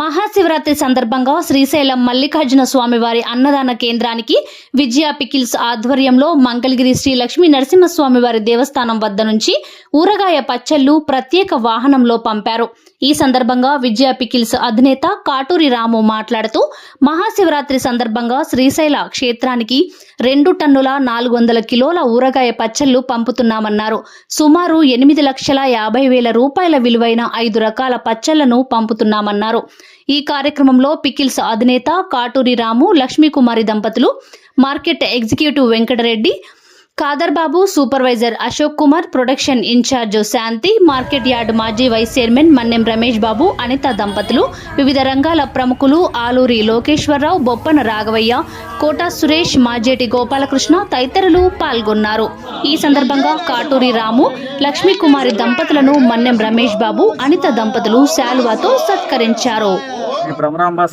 మహాశివరాత్రి సందర్భంగా శ్రీశైలం మల్లికార్జున స్వామివారి అన్నదాన కేంద్రానికి విజయ పికిల్స్ ఆధ్వర్యంలో మంగళగిరి శ్రీ లక్ష్మీ నరసింహస్వామివారి దేవస్థానం వద్ద నుంచి ఊరగాయ పచ్చళ్ళు ప్రత్యేక వాహనంలో పంపారు. ఈ సందర్భంగా విజయ పికిల్స్ అధినేత కాటూరి రాము మాట్లాడుతూ మహాశివరాత్రి సందర్భంగా శ్రీశైల క్షేత్రానికి రెండు టన్నుల నాలుగు వందల కిలోల ఊరగాయ పచ్చళ్ళు పంపుతున్నామన్నారు. సుమారు ఎనిమిది లక్షల యాభై వేల రూపాయల విలువైన ఐదు రకాల పచ్చళ్ళను పంపుతున్నామన్నారు. ఈ కార్యక్రమంలో పికిల్స్ అధినేత కాటూరి రాము లక్ష్మీకుమారి దంపతులు market executive Venkatareddy Khadar Babu supervisor Ashok Kumar production incharge Shanti market yard మాజీ వైస్ చైర్మన్ మన్నెం రమేష్ బాబు అనిత దంపతులు వివిధ రంగాల ప్రముఖులు ఆలూరి లోకేశ్వరరావు బొప్పన రాఘవయ్య కోటా సురేష్ మాజేటి గోపాలకృష్ణ తదితరులు పాల్గొన్నారు. ఈ సందర్భంగా కాటూరి రాము లక్ష్మీకుమారి దంపతులను మన్నెం రమేష్ బాబు అనిత దంపతులు శాలువాతో సత్కరించారు.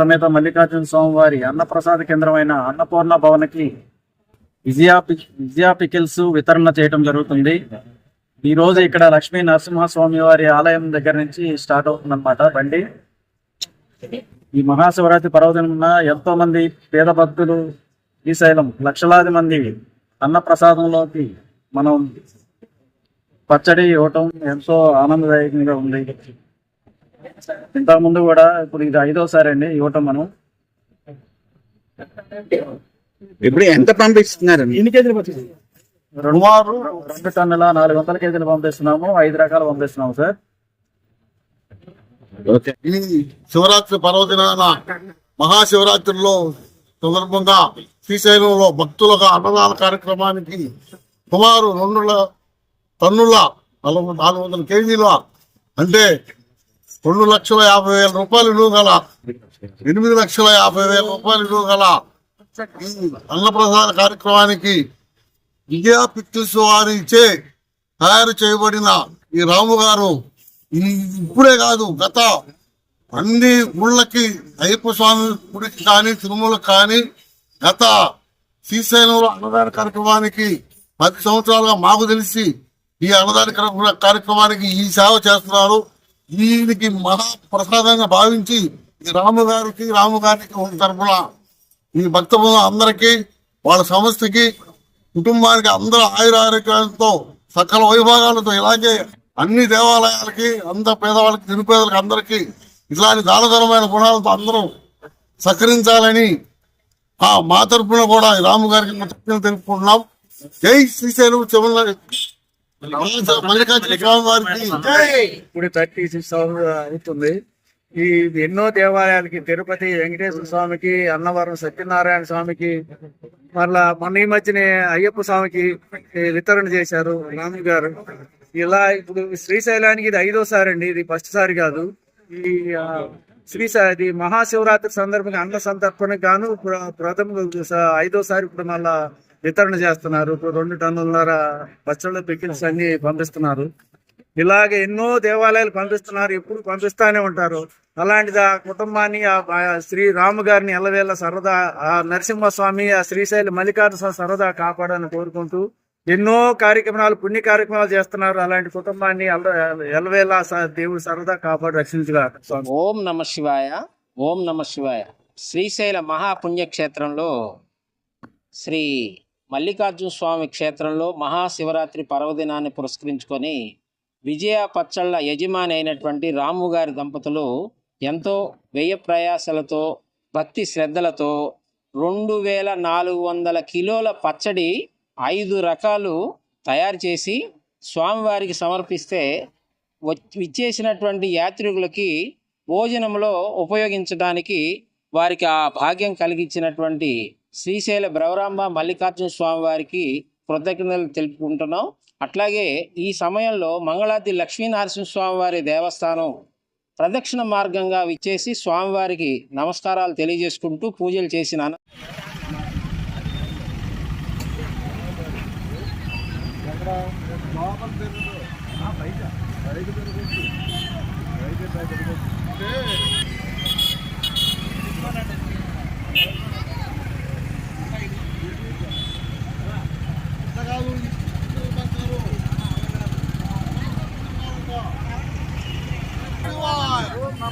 సమేత మల్లికార్జున స్వామివారి అన్నప్రసాద కేంద్రమైన అన్నపూర్ణ భవన్కి విజయా విజయా పికిల్స్ వితరణ చేయడం జరుగుతుంది. ఈ రోజు ఇక్కడ లక్ష్మీ నరసింహస్వామి వారి ఆలయం దగ్గర నుంచి స్టార్ట్ అవుతుందన్నమాట బండి. ఈ మహాశివరాత్రి పర్వదిన ఎంతో మంది పేద భక్తులు శ్రీశైలం లక్షలాది మంది అన్న ప్రసాదంలోకి మనం పచ్చడి ఇవ్వటం ఎంతో ఆనందదాయకంగా ఉంది. ఇంతకుముందు కూడా ఇప్పుడు ఇది ఐదోసారి అండి ఇవ్వటం మనం. ఇప్పుడు ఎంత పంపిస్తున్నారు ఎన్ని కేజీలు వచ్చింది రెండు రెండు టన్నుల నాలుగు వందల కేజీలు పంపిస్తున్నాము. ఐదు రకాలు పంపిస్తున్నాము సార్. ఈ శివరాత్రి పర్వదినాన మహాశివరాత్రిలో సందర్భంగా శ్రీశైలంలో భక్తులకు అన్నదాన కార్యక్రమానికి సుమారు రెండు టన్నుల నలభై నాలుగు వందల కేజీల అంటే రెండు లక్షల యాభై వేల రూపాయలు విలువ గల ఎనిమిది లక్షల యాభై వేల రూపాయలు విలువ గల ఈ అన్నప్రసాద కార్యక్రమానికి విజయ పిక్చర్స్ వారిచే తయారు చేయబడిన ఈ రాము గారు ఇప్పుడే కాదు గత అన్ని గుళ్ళకి అయ్యప్ప స్వామి గుడికి కానీ తిరుమలకు కానీ గత శ్రీశైలంలో అన్నదాన కార్యక్రమానికి పది సంవత్సరాలుగా మాకు తెలిసి ఈ అన్నదాన కార్యక్రమానికి ఈ సేవ చేస్తున్నారు. దీనికి మహాప్రసాదంగా భావించి ఈ రాము గారికి రాము గారికి తరఫున తరపున ఈ భక్త బృందం అందరికీ వాళ్ళ సంస్థకి కుటుంబానికి అందరూ ఆయుర ఆరోగ్యాలతో సకల వైభాగాలతో ఇలాగే అన్ని దేవాలయాలకి అంత పేదవాళ్ళకి నిరుపేదలకు అందరికీ ఇలాంటి దానధరమైన గుణాలతో అందరూ సహకరించాలని ఆ మా తరపున కూడా రాము గారికి తెలుపుకుంటున్నాం. జై శ్రీశైలం చెమల మల్లికార్జున స్వామి వారికి జై! ఇప్పుడు థర్టీ సిక్స్ అవుతుంది. ఈ ఎన్నో దేవాలయాలకి తిరుపతి వెంకటేశ్వర స్వామికి అన్నవరం సత్యనారాయణ స్వామికి మళ్ళా మొన్న ఈ మధ్యనే అయ్యప్ప స్వామికి వితరణ చేశారు రాము గారు ఇలా ఇప్పుడు శ్రీశైలానికి ఇది ఐదోసారి అండి ఇది ఫస్ట్ సారి కాదు. ఈ ఆ, ఇది మహాశివరాత్రి సందర్భంగా అన్న సంతర్పణకు గాను ప్ర- ప్రథమ స- ఐదోసారి ఇప్పుడు మళ్ళా వితరణ చేస్తున్నారు. ఇప్పుడు రెండు టన్నులన్నర పచ్చళ్ళ పికిల్స్ అన్ని పంపిస్తున్నారు. ఇలాగే ఎన్నో దేవాలయాలు పంపిస్తున్నారు ఎప్పుడు పంపిస్తానే ఉంటారు. అలాంటిది ఆ కుటుంబాన్ని ఆ శ్రీరాము శ్రీ రాము గారిని ఎల్లవేళ సరదా ఆ నరసింహస్వామి ఆ శ్రీశైలి మల్లికార్జున సరదా కాపాడని కోరుకుంటూ ఎన్నో కార్యక్రమాలు పుణ్య కార్యక్రమాలు చేస్తున్నారు. అలాంటి కుటుంబాన్ని ఎల్లవేళ స- దేవుడు సరదా కాపాడు రక్షించుగా. ఓం నమ శివాయ. ఓం నమ శివాయ. శ్రీశైల మహాపుణ్యక్షేత్రంలో శ్రీ మల్లికార్జున స్వామి క్షేత్రంలో మహాశివరాత్రి పర్వదినాన్ని పురస్కరించుకొని విజయ పచ్చళ్ళ యజమాని అయినటువంటి రాము గారి దంపతులు ఎంతో వ్యయ ప్రయాసలతో భక్తి శ్రద్ధలతో రెండు వేల నాలుగు వందల కిలోల పచ్చడి ఐదు రకాలు తయారు చేసి స్వామివారికి సమర్పిస్తే విచ్చేసినటువంటి యాత్రికులకి భోజనంలో ఉపయోగించడానికి వారికి ఆ భాగ్యం కలిగించినటువంటి శ్రీశైల బ్రవరాంబ మల్లికార్జున స్వామివారికి కృతజ్ఞతలు తెలుపుకుంటున్నాం. అట్లాగే ఈ సమయంలో మంగళాది లక్ష్మీనరసింహస్వామి వారి దేవస్థానం ప్రదక్షిణ మార్గంగా విచ్చేసి స్వామివారికి నమస్కారాలు తెలియజేసుకుంటూ పూజలు చేసిన అన-